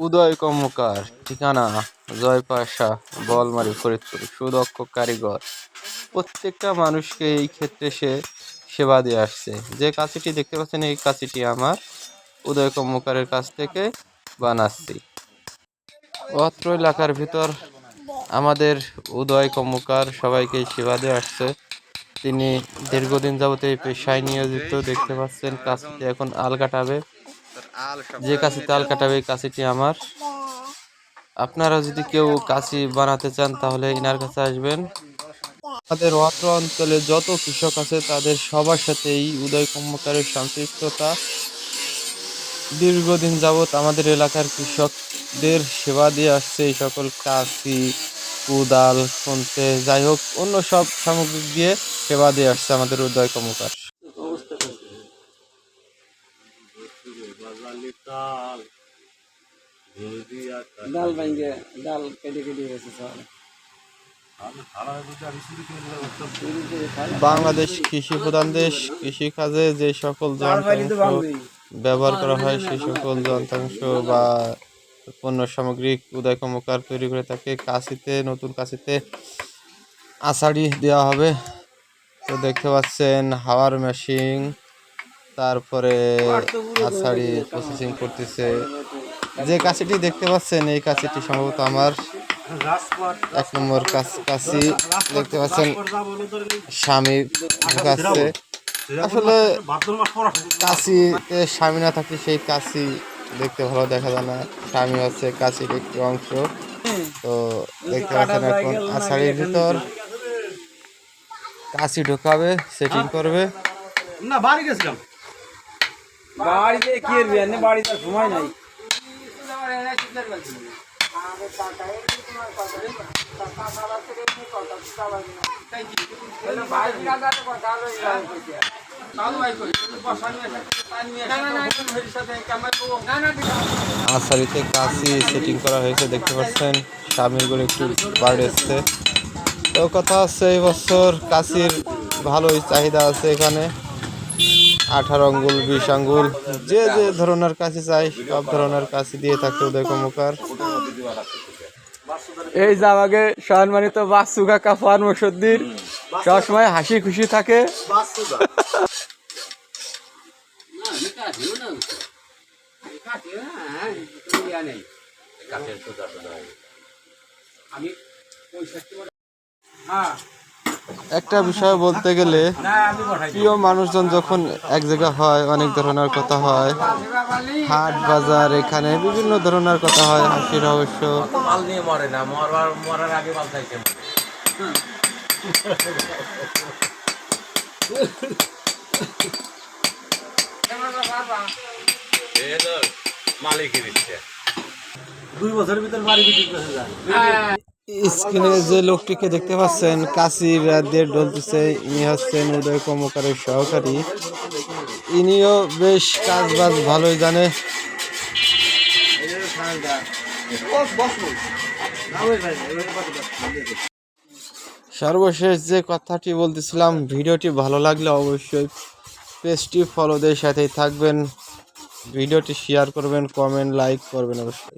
উদয় কর্মকার ঠিকানা জয়পাশা, বলমারি, ফরিদপুর। সুদক্ষ কারিগর। প্রত্যেকটা মানুষকে এই ক্ষেত্রে সে সেবা দিয়ে আসছে। যে কাছিটি দেখতে পাচ্ছেন, এই কাছিটি আমার উদয় কর্মকারের কাছ থেকে বানাচ্ছি। অত্র এলাকার ভিতর আমাদের উদয় কর্মকার সবাইকে সেবা দিয়ে আসছে। তিনি দীর্ঘদিন যাবত এই পেশায় নিয়োজিত, দেখতে পাচ্ছেন কাছিটি এখন আল কাটাবে যে কাছিতে আল কাটাবে, এই কাছিটি আমার। আপনারা যদি কেউ কাছি বানাতে চান, তাহলে ইনার কাছে আসবেন। আমাদের অত্র অঞ্চলে যত কৃষক আছে, তাদের সবার সাথে এই উদয় কর্মকারের সম্পৃক্ততা দীর্ঘদিন যাবৎ আমাদের এলাকার কৃষকদের সেবা দিয়ে আসছে এই সকল কাশি, কুদাল খুনতে যাই হোক, অন্য সব সামগ্রী দিয়ে সেবা দিয়ে আসছে আমাদের উদয় কর্মকার ডাল ভাঙ্গে ডাল কেটে কেটে গেছে সব বাংলাদেশ কৃষি প্রধান দেশ কৃষি কাজে যে সকল যন্ত্রাংশ ব্যবহার করা হয় সেই সকল যন্ত্রাংশ বা পণ্য সামগ্রিক উদয় কর্মকার তৈরি করে থাকে কাশিতে নতুন কাশিতে আষাঢ়ি দেওয়া হবে। তো দেখতে পাচ্ছেন হাওয়ার মেশিন। তারপরে আষাঢ়ি প্রসেসিং করতেছে। যে কাশিটি দেখতে পাচ্ছেন এই কাশিটি সম্ভবত আমার এক নম্বর কাছ কাশি দেখতে পাচ্ছেন স্বামী ঢুকাচ্ছে। আসলে কাশিতে স্বামী না থাকলে সেই কাশি দেখতে ভালো দেখা যায় না। স্বামী হচ্ছে কাশির একটি অংশ। তো দেখতে পাচ্ছেন এখন আষাঢ়ির ভিতর। কাশি ঢোকাবে সেটিং করবে। না বাড়ি গেছিলাম। বাড়িতে কি বাড়িতে সময় নাই। আষাঢ়িতে কাশি সেটিং করা হয়েছে, দেখতে পাচ্ছেন। স্বামীর করে একটু বাড় এসছে। তো কথা হচ্ছে এই বছর কাশির ভালোই চাহিদা আছে এখানে। আঠারো আঙ্গুল বিশ আঙ্গুল যে যে ধরনের কাছে চাই সব ধরনের কাছে দিয়ে থাকে উদয় কর্মকার এই যে আমাকে সম্মানিত বাসু কাকা ফার্মসদ্দির সবসময় হাসি খুশি থাকে। একটা বিষয় বলতে গেলে প্রিয় মানুষজন যখন এক জায়গা হয় অনেক ধরনের কথা হয়। হাট বাজার এখানে বিভিন্ন ধরনের কথা হয় হাসির অবশ্য মাল নিয়ে মরে না মরবার মরার আগে মাল চাইছে মালিকের ইচ্ছে দুই বছরের ভিতর বাড়ি বিক্রি করে যায় স্ক্রিনে যে লোকটিকে দেখতে পাচ্ছেন কাশির রাতের ডলতেছে। ইনি হচ্ছেন উদয় কর্মকারের সহকারী। ইনিও বেশ কাজ বাজ ভালোই জানে। সর্বশেষ যে কথাটি বলতেছিলাম, ভিডিওটি ভালো লাগলে অবশ্যই পেজটি ফলোদের সাথেই থাকবেন। ভিডিওটি শেয়ার করবেন, কমেন্ট, লাইক করবেন অবশ্যই।